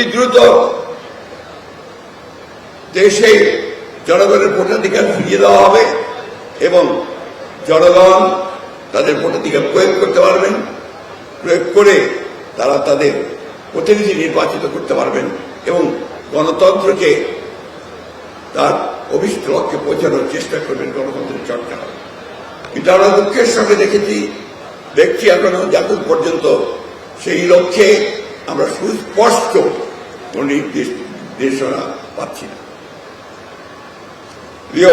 অতি দ্রুত দেশে জনগণের ভোটাধিকার ফিরিয়ে দেওয়া হবে এবং জনগণ তাদের ভোটাধিকার প্রয়োগ করতে পারবেন। প্রয়োগ করে তারা তাদের প্রতিনিধি নির্বাচিত করতে পারবেন এবং গণতন্ত্রকে তার অভিষ্ট লক্ষ্যে পৌঁছানোর চেষ্টা করবেন গণতন্ত্রের চর্চা। কিন্তু আমরা দুঃখের সঙ্গে দেখেছি, ব্যক্তি এখনও যতক্ষণ পর্যন্ত সেই লক্ষ্যে আমরা সুস্পষ্ট কোন নির্দেশনা পাচ্ছি না। প্রিয়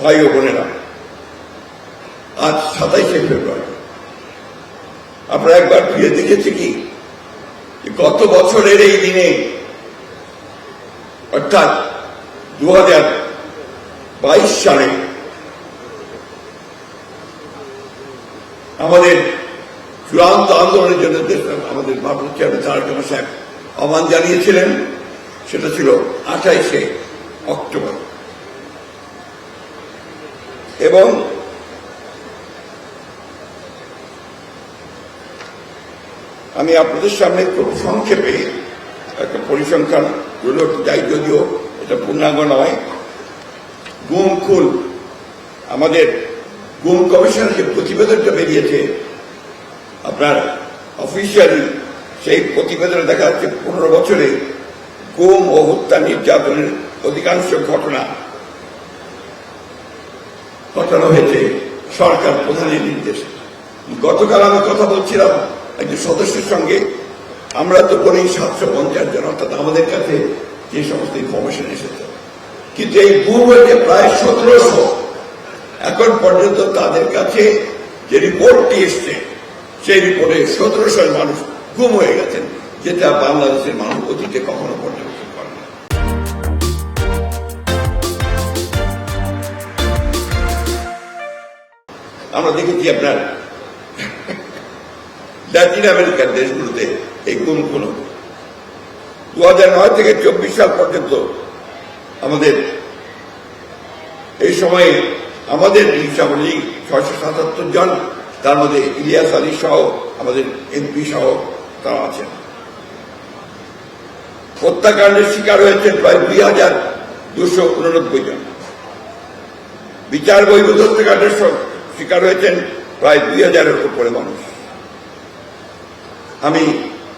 ভাই ও বোনেরা, আজ সাতাইশে ফেব্রুয়ারি। আমরা একবার ফিরে দেখেছি কি? গত বছরের এই দিনে, অর্থাৎ দু হাজার বাইশ সালে, আমাদের চূড়ান্ত আন্দোলনের জন্য আমাদের ভারত চেয়ারম্যান তারা সাহেব আহ্বান জানিয়েছিলেন, সেটা ছিল আঠাইশে অক্টোবর। এবং আমি আপনাদের সামনে খুব সংক্ষেপে একটা পরিসংখ্যান যাই যদিও এটা পূর্ণাঙ্গ নয়। গুম, খুন, আমাদের গুম কমিশনের যে প্রতিবেদনটা বেরিয়েছে। আপনার অফিসিয়ালি সেই প্রতিবেদনে দেখা যাচ্ছে পনেরো বছরে গুম ও হত্যা নির্যাতনের অধিকাংশ ঘটনা ঘটানো হয়েছে সরকার প্রধানের নির্দেশে। গতকাল আমি কথা বলছিলাম একজন সদস্যের সঙ্গে। আমরা তো করি সাতশো পঞ্চাশ জন, অর্থাৎ আমাদের কাছে যে সমস্ত ইনফরমেশন এসেছে। কিন্তু এই হয়েছে প্রায় সতেরোশো। এখন পর্যন্ত তাদের কাছে যে রিপোর্টটি এসছে, সেই রিপোর্টে সতেরোশো মানুষ গুম হয়ে গেছেন, যেটা বাংলাদেশের মানুষ অতীতে কখনো পর্যবেক্ষণ আমরা দেখেছি আপনার ল্যাটিন আমেরিকার দেশগুলোতে এই গুম কোন দু হাজার নয় থেকে চব্বিশ সাল পর্যন্ত আমাদের এই সময়ে আমাদের হিসাব ছয়শো সাতাত্তর জন, তার মধ্যে ইলিয়াস আলী সহ আমাদের এমপি সহ তারা আছেন হত্যাকাণ্ডের শিকার হয়েছেন প্রায় দুই হাজার দুশো উননব্বই জন। বিচার বৈধ হত্যাকাণ্ডের শিকার হয়েছেন প্রায় দুই হাজারের উপরে মানুষ। আমি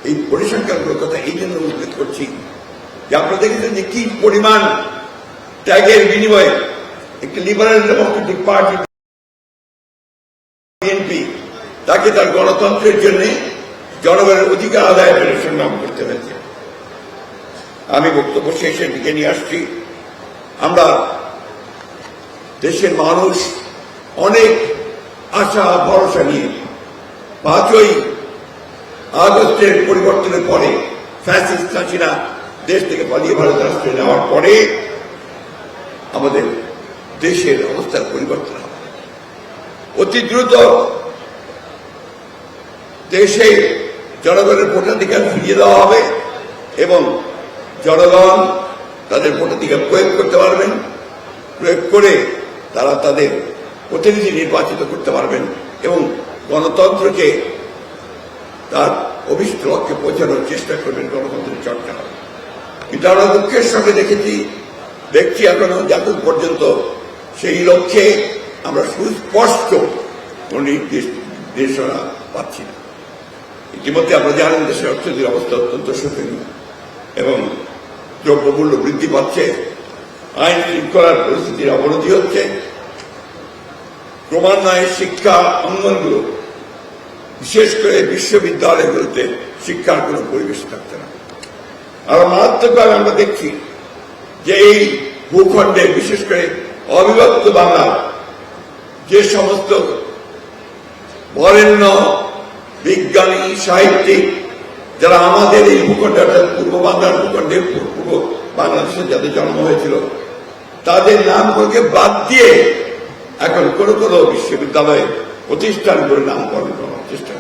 এই পরিসংখ্যানগুলোর কথা এই জন্য উল্লেখ করছি যে আপনারা দেখেছেন যে কি পরিমাণ ত্যাগের বিনিময়ে একটি লিবারেল ডেমোক্রেটিক পার্টি বিএনপি তাকে তার গণতন্ত্রের জন্য জনগণের অধিকার আদায় করে সংগ্রাম করতে হয়েছে। আমি বক্তব্য শেষের দিকে নিয়ে আসছি। আমরা দেশের মানুষ অনেক আশা, ভরসা নিয়ে পাঁচই আগস্টের পরিবর্তনের পরে ফ্যাসিস্ট হাসিনা দেশ থেকে পালিয়ে ভারত রাষ্ট্রে নেওয়ার পরে আমাদের দেশের অবস্থার পরিবর্তন হবে। অতি দ্রুত দেশে জনগণের ভোটাধিকার ফিরিয়ে দেওয়া হবে এবং জনগণ তাদের ভোটাধিকার প্রয়োগ করতে পারবেন। প্রয়োগ করে তারা তাদের প্রতিনিধি নির্বাচিত করতে পারবেন এবং গণতন্ত্রকে তার অভিষ্ট লক্ষ্যে পৌঁছানোর চেষ্টা করবেন গণতন্ত্রের চর্চা। হবে কিন্তু আমরা দুঃখের সঙ্গে দেখেছি, ব্যক্তি এখনও যতক্ষণ পর্যন্ত সেই লক্ষ্যে আমরা সুস্পষ্ট কোন নির্দেশ নির্দেশনা পাচ্ছি না। ইতিমধ্যে আমরা জানেন দেশের অর্থনীতির অবস্থা অত্যন্ত শোচনীয় এবং দ্রব্যমূল্য বৃদ্ধি পাচ্ছে, আইন শৃঙ্খলার পরিস্থিতির অবনতি হচ্ছে, ক্রমান্বয়ে শিক্ষা অঙ্গনগুলো, বিশেষ করে বিশ্ববিদ্যালয়গুলোতে শিক্ষার কোনো পরিবেশ থাকছে না। আর মারাত্মকভাবে আমরা দেখছি যে এই ভূখণ্ডে, বিশেষ করে অবিভক্ত বাংলা যে সমস্ত বরেণ্য বিজ্ঞানী, সাহিত্যিক, যারা আমাদের এই ভূখণ্ডে, অর্থাৎ পূর্ব বাংলার ভূখণ্ডে, পূর্ব বাংলাদেশে যাদের জন্ম হয়েছিল, তাদের নামগুলোকে বাদ দিয়ে এখন কোনো কোনো বিশ্ববিদ্যালয়ে প্রতিষ্ঠান করে নামকরণ করার হয়।